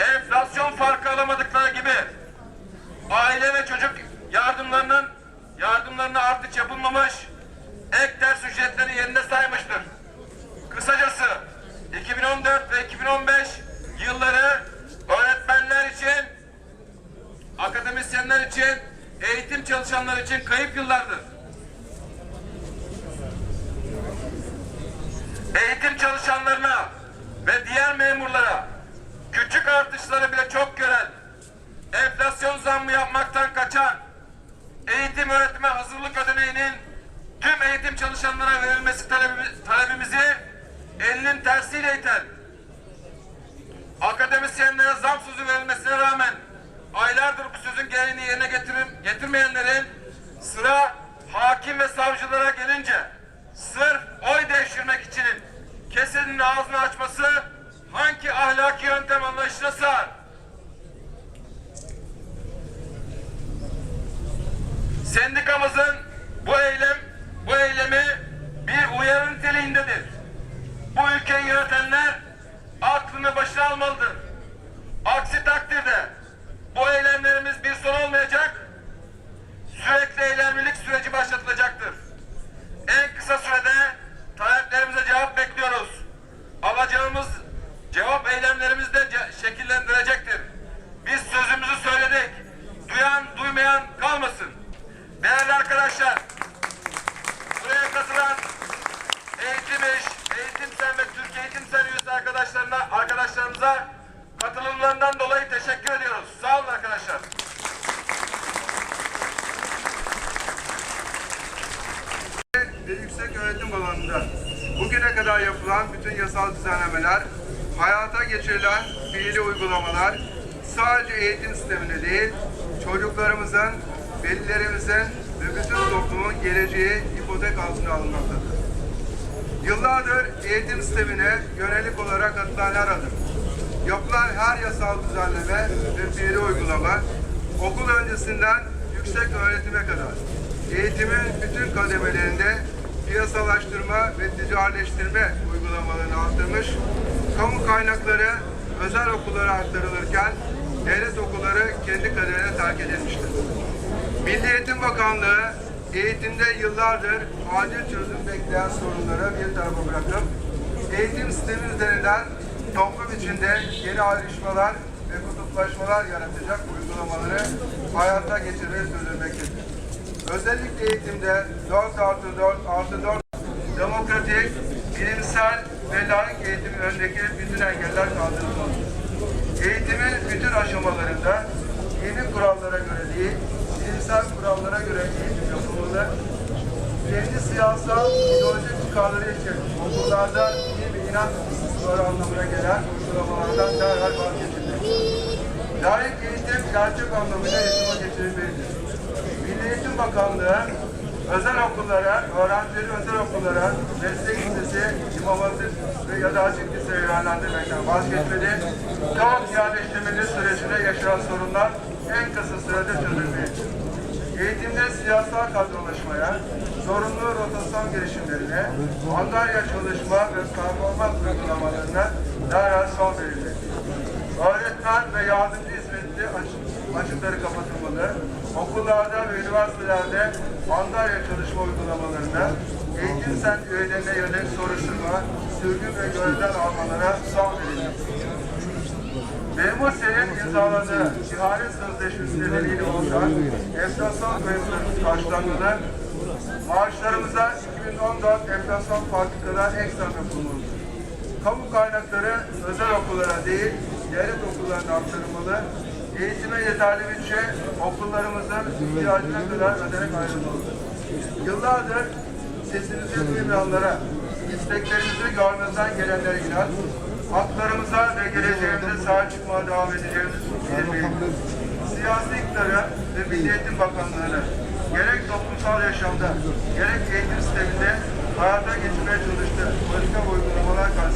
enflasyon farkı alamadıkları gibi aile ve çocuk yardımlarının yardımlarına artış yapılmamış, ek ders ücretleri yerine saymıştır. Kısacası 2014 ve 2015 yılları öğretmenler için, akademisyenler için, eğitim çalışanlar için kayıp yıllardır. Eğitim çalışanlarına ve diğer memurlara yapmaktan kaçan, eğitim öğretime hazırlık ödeneğinin tüm eğitim çalışanlara verilmesi talebi- talebimizi elinin tersiyle iten, akademisyenlere zam sözü verilmesine rağmen aylardır bu sözün gereğini yerine getirim, getirmeyenlerin sıra hakim ve savcılara gelince sırf oy devşirmek için kesenin ağzını açması Alacağımız cevap eylemlerimizi de yapılan bütün yasal düzenlemeler, hayata geçirilen fiili uygulamalar sadece eğitim sisteminde değil, çocuklarımızın, velilerimizin ve bütün toplumun geleceği ipotek altına alınmaktadır. Yıllardır eğitim sistemine yönelik olarak atılan her adım, yapılan her yasal düzenleme ve fiili uygulama, okul öncesinden yüksek öğretime kadar eğitimin bütün kademelerinde piyasalaştırma ve ticaretleştirme uygulamalarını arttırmış, kamu kaynakları özel okullara aktarılırken devlet okulları kendi kaderine terk edilmiştir. Milli Eğitim Bakanlığı eğitimde yıllardır acil çözüm bekleyen sorunları bir tarafa bırakıp eğitim sistemi üzerinden toplum içinde yeni ayrışmalar ve kutuplaşmalar yaratacak uygulamaları hayata geçirmeye sürdürmektedir. Özellikle eğitimde 4 artı 4 artı 4 demokratik, bilimsel ve layık eğitimin önündeki bütün engeller kaldırılmalıdır. Eğitimin bütün aşamalarında yeni kurallara göre değil, bilimsel kurallara göre eğitim yapılmalı. Kendi siyasal ideolojik çıkarları için okullarda din ve inanç istismarı anlamına gelen uygulamalardan derhal vazgeçilmeli. Layık eğitim gerçek anlamıyla yaşama geçirilmelidir. Eğitim Bakanlığı özel okullara, öğrencileri özel okullara, meslek lisesi, imam hatip ve ya da açık liseye yönlendirmekten vazgeçmeli. Tam yerleştirmeli sürecinde yaşanan sorunlar en kısa sürede çözülmelidir. Eğitimde siyasal kadrolaşmaya, zorunlu rotasyon girişimlerine, andarya çalışma ve performans uygulamalarına derhal son verilmelidir. Öğretmen ve yardımcı hizmetli açık, açıkları kapatılmalı. Okullarda ve üniversitelerde andarya çalışma uygulamalarında eğitim sen üyelerine yönelik soruşturma, sürgün ve gözden almalara son verilmelidir. Memur Sen'in imzaladığı ihanet sözleşmesi nedeniyle oluşan enflasyon kayıplarımız karşılanmalı. Maaşlarımıza 2014 enflasyon farkı kadar ekstra yapılmalıdır. Kamu kaynakları özel okullara değil, devlet okullarına aktarılmalı. Eğitime yeterli bütçe okullarımızın ihtiyacına kadar ödenek ayrılmalıdır. Yıllardır sesimizi duymayanlara, isteklerimizi görmezden gelenlere inat, haklarımıza ve geleceğimize sahip çıkmaya devam edeceğimizi bildirmeliyiz. Siyasi iktidarı ve Milli Eğitim gerek toplumsal yaşamda, gerek eğitim sisteminde hayata geçirmeye çalıştığı politika uygulamalar karşısında